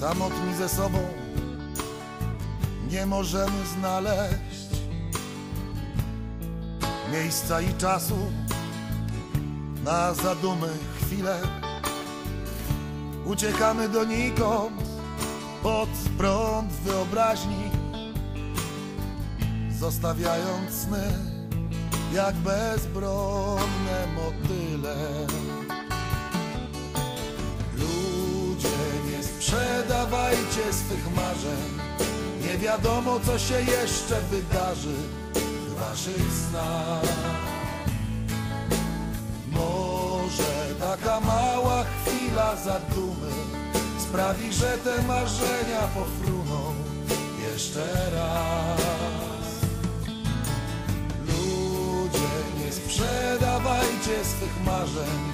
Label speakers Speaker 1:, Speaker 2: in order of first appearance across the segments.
Speaker 1: Samotni ze sobą nie możemy znaleźć miejsca i czasu na zadumy chwile. Uciekamy donikąd pod prąd wyobraźni, zostawiając sny jak bezbronne motyle. Sprzedawajcie swych marzeń, nie wiadomo co się jeszcze wydarzy w waszych snach. Może taka mała chwila zadumy sprawi, że te marzenia pofruną jeszcze raz. Ludzie, nie sprzedawajcie swych marzeń,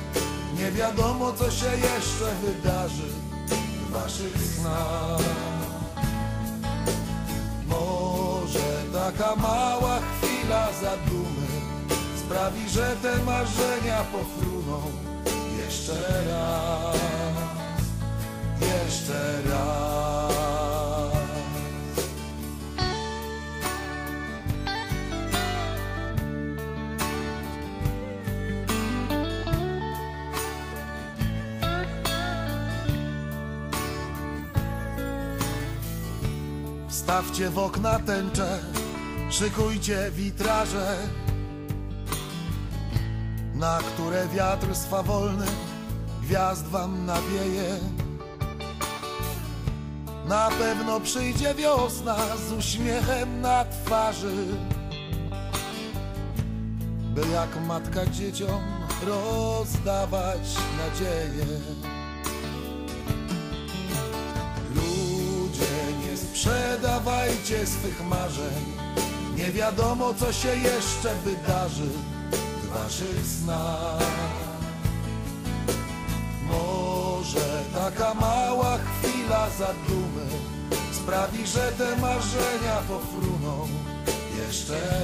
Speaker 1: nie wiadomo co się jeszcze wydarzy w waszych snach. Może taka mała chwila zadumy sprawi, że te marzenia pofruną jeszcze raz, Wstawcie w okna tęcze, szykujcie witraże, na które wiatr swawolny gwiazd wam nawieje. Na pewno przyjdzie wiosna z uśmiechem na twarzy, by jak matka dzieciom rozdawać nadzieję. Swych marzeń, nie wiadomo co się jeszcze wydarzy w waszych snach. Może taka mała chwila zadumy sprawi, że te marzenia pofruną jeszcze